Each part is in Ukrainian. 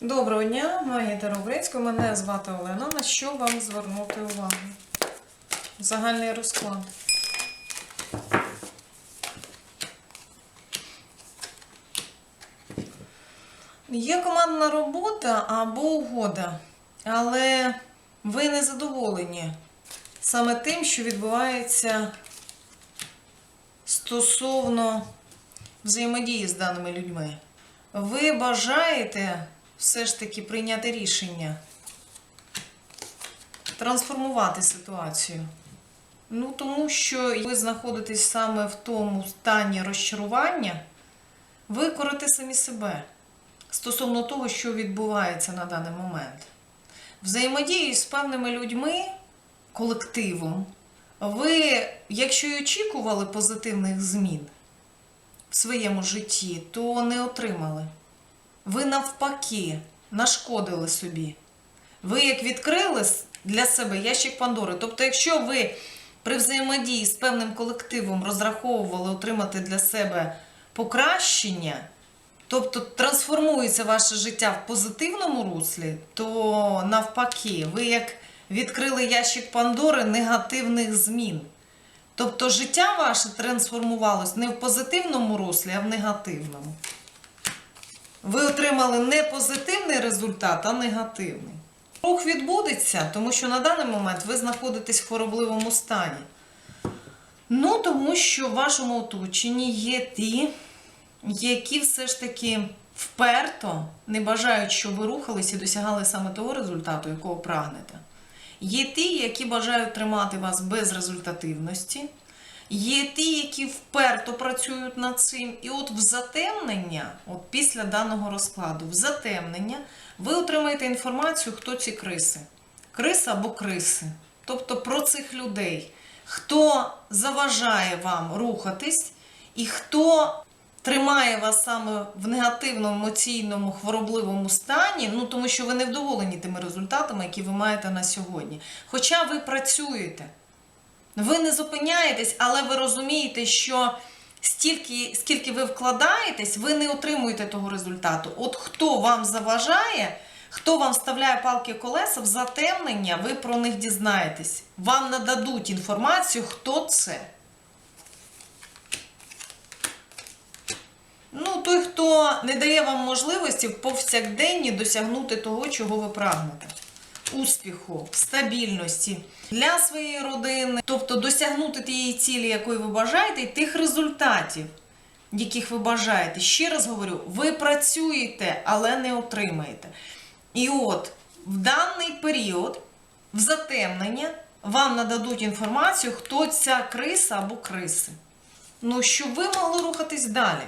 Доброго дня, магія Таробринського. Мене звати Олена. На що вам звернути увагу? Загальний розклад. Є командна робота або угода, але ви не задоволені саме тим, що відбувається стосовно взаємодії з даними людьми. Ви бажаєте все ж таки прийняти рішення, трансформувати ситуацію. Ну, тому що ви знаходитесь саме в тому стані розчарування, ви самі себе стосовно того, що відбувається на даний момент. Взаємодії з певними людьми, колективом, ви, якщо й очікували позитивних змін в своєму житті, то не отримали. Ви навпаки нашкодили собі. Ви як відкрили для себе ящик Пандори. Тобто, якщо ви при взаємодії з певним колективом розраховували отримати для себе покращення, тобто трансформується ваше життя в позитивному руслі, то навпаки, ви як відкрили ящик Пандори негативних змін. Тобто життя ваше трансформувалось не в позитивному руслі, а в негативному. Ви отримали не позитивний результат, а негативний. Рух відбудеться, тому що на даний момент ви знаходитесь в хворобливому стані. Ну, тому що в вашому оточенні є ті, які все ж таки вперто не бажають, щоб ви рухались і досягали саме того результату, якого прагнете. Є ті, які бажають тримати вас без результативності. Є ті, які вперто працюють над цим. І от в затемнення, от після даного розкладу, в затемнення, ви отримаєте інформацію, хто ці криси. Криси або криси. Тобто про цих людей, хто заважає вам рухатись, і хто тримає вас саме в негативному емоційному хворобливому стані, ну тому що ви не вдоволені тими результатами, які ви маєте на сьогодні. Хоча ви працюєте. Ви не зупиняєтесь, але ви розумієте, що стільки, скільки ви вкладаєтесь, ви не отримуєте того результату. От хто вам заважає, хто вам вставляє палки колеса в затемнення, ви про них дізнаєтесь. Вам нададуть інформацію, хто це. Ну, той, хто не дає вам можливості в повсякденні досягнути того, чого ви прагнете. Успіху, стабільності для своєї родини, тобто досягнути тієї цілі, якої ви бажаєте, і тих результатів, яких ви бажаєте. Ще раз говорю, ви працюєте, але не отримаєте. І от в даний період, в затемнення, вам нададуть інформацію, хто ця криса або криси. Ну, щоб ви могли рухатись далі.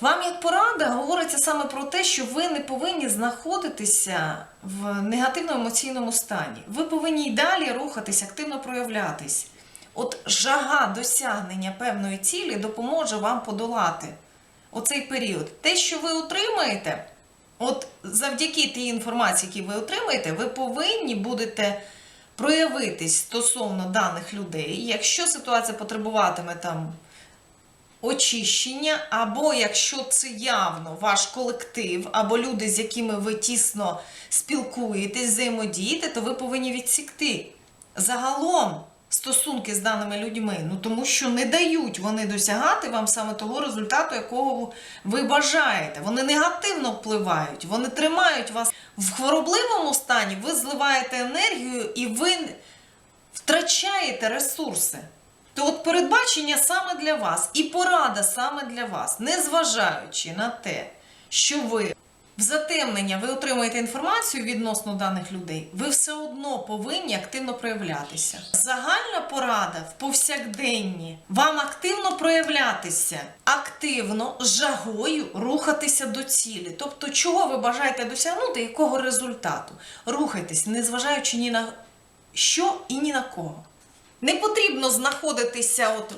Вам як порада говориться саме про те, що ви не повинні знаходитися в негативному емоційному стані. Ви повинні й далі рухатись, активно проявлятись. От жага досягнення певної цілі допоможе вам подолати оцей період. Те, що ви отримаєте, от завдяки тій інформації, які ви отримаєте, ви повинні будете проявитись стосовно даних людей. Якщо ситуація потребуватиме там очищення, або якщо це явно ваш колектив, або люди, з якими ви тісно спілкуєтесь, взаємодієте, то ви повинні відсікти загалом стосунки з даними людьми. Ну тому що не дають вони досягати вам саме того результату, якого ви бажаєте. Вони негативно впливають, вони тримають вас в хворобливому стані, ви зливаєте енергію і ви втрачаєте ресурси. То от передбачення саме для вас і порада саме для вас, незважаючи на те, що ви в затемнення ви отримуєте інформацію відносно даних людей, ви все одно повинні активно проявлятися. Загальна порада в повсякденні вам активно проявлятися, активно жагою рухатися до цілі. Тобто, чого ви бажаєте досягнути, якого результату? Рухайтесь, незважаючи ні на що і ні на кого. Не потрібно знаходитися от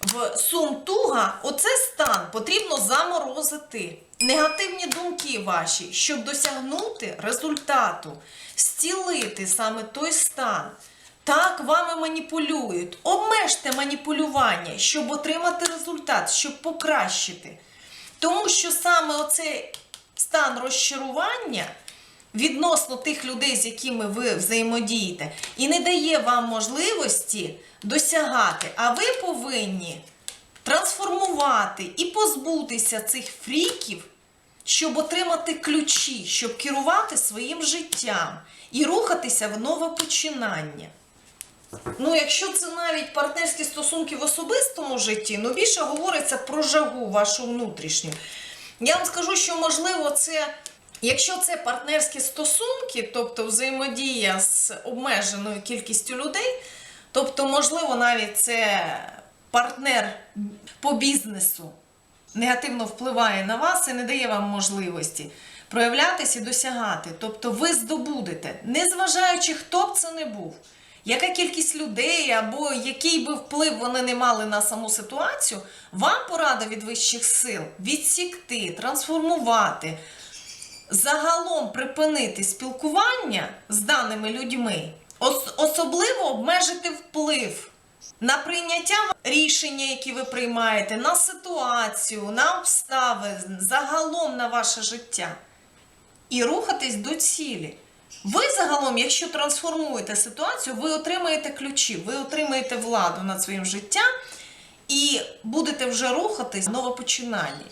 в сум-туга. Оце стан потрібно заморозити. Негативні думки ваші, щоб досягнути результату, зцілити саме той стан. Так, вами маніпулюють. Обмежте маніпулювання, щоб отримати результат, щоб покращити. Тому що саме оцей стан розчарування відносно тих людей, з якими ви взаємодієте, і не дає вам можливості досягати. А ви повинні трансформувати і позбутися цих фріків, щоб отримати ключі, щоб керувати своїм життям і рухатися в нове починання. Ну, якщо це навіть партнерські стосунки в особистому житті, ну більше говориться про жагу вашу внутрішню. Я вам скажу, що можливо це, якщо це партнерські стосунки, тобто взаємодія з обмеженою кількістю людей, тобто, можливо, навіть це партнер по бізнесу негативно впливає на вас і не дає вам можливості проявлятись і досягати. Тобто ви здобудете, незважаючи, хто б це не був, яка кількість людей або який би вплив вони не мали на саму ситуацію, вам порада від вищих сил відсікти, трансформувати, загалом припинити спілкування з даними людьми, ос- особливо обмежити вплив на прийняття рішення, які ви приймаєте, на ситуацію, на обставини, загалом на ваше життя. І рухатись до цілі. Ви загалом, якщо трансформуєте ситуацію, ви отримаєте ключі, ви отримаєте владу над своїм життям і будете вже рухатись нове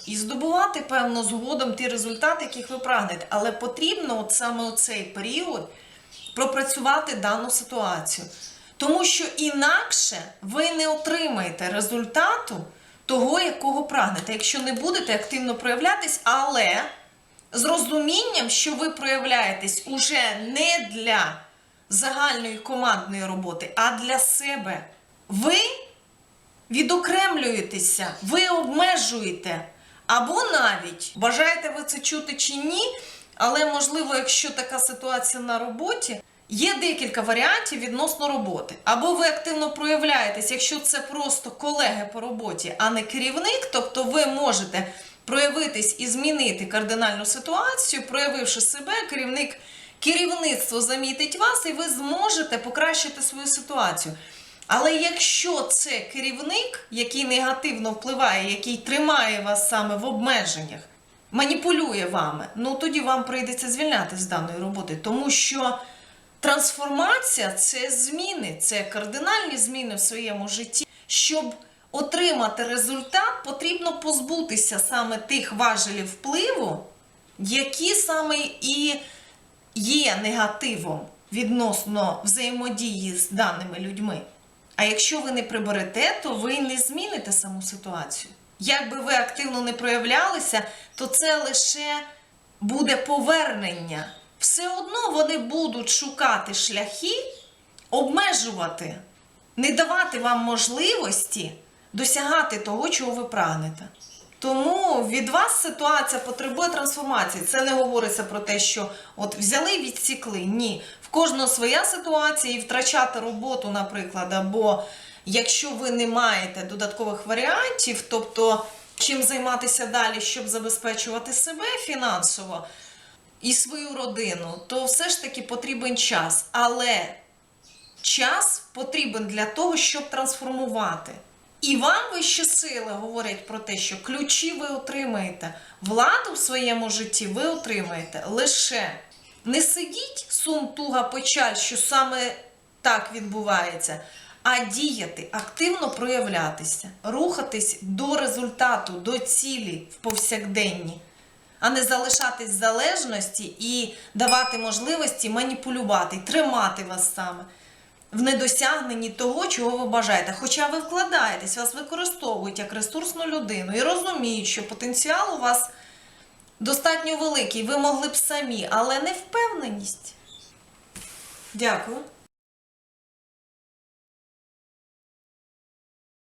і здобувати, певно, згодом ті результати, яких ви прагнете. Але потрібно от саме у цей період пропрацювати дану ситуацію. Тому що інакше ви не отримаєте результату того, якого прагнете, якщо не будете активно проявлятись, але з розумінням, що ви проявляєтесь уже не для загальної командної роботи, а для себе. Ви відокремлюєтеся, ви обмежуєте. Або навіть бажаєте ви це чути чи ні, але можливо, якщо така ситуація на роботі, є декілька варіантів відносно роботи. Або ви активно проявляєтесь, якщо це просто колеги по роботі, а не керівник, тобто ви можете проявитись і змінити кардинальну ситуацію, проявивши себе, керівник. Керівництво замітить вас, і ви зможете покращити свою ситуацію. Але якщо це керівник, який негативно впливає, який тримає вас саме в обмеженнях, маніпулює вами, ну тоді вам прийдеться звільнятися з даної роботи, тому що трансформація це зміни, це кардинальні зміни в своєму житті. Щоб отримати результат, потрібно позбутися саме тих важелів впливу, які саме і є негативом відносно взаємодії з даними людьми. А якщо ви не приберете, то ви не зміните саму ситуацію. Як би ви активно не проявлялися, то це лише буде повернення. Все одно вони будуть шукати шляхи, обмежувати, не давати вам можливості досягати того, чого ви прагнете. Тому від вас ситуація потребує трансформації. Це не говориться про те, що от взяли відсікли. Ні. В кожного своя ситуація і втрачати роботу, наприклад, або якщо ви не маєте додаткових варіантів, тобто чим займатися далі, щоб забезпечувати себе фінансово і свою родину, то все ж таки потрібен час. Але час потрібен для того, щоб трансформувати. І вам вищі сили говорять про те, що ключі ви отримаєте, владу в своєму житті ви отримаєте лише. Не сидіть сум, туга, печаль, що саме так відбувається, а діяти, активно проявлятися, рухатись до результату, до цілі в повсякденні, а не залишатись в залежності і давати можливості маніпулювати, тримати вас саме в недосягненні того, чого ви бажаєте. Хоча ви вкладаєтесь, вас використовують як ресурсну людину і розуміють, що потенціал у вас достатньо великий, ви могли б самі, але не впевненість. Дякую.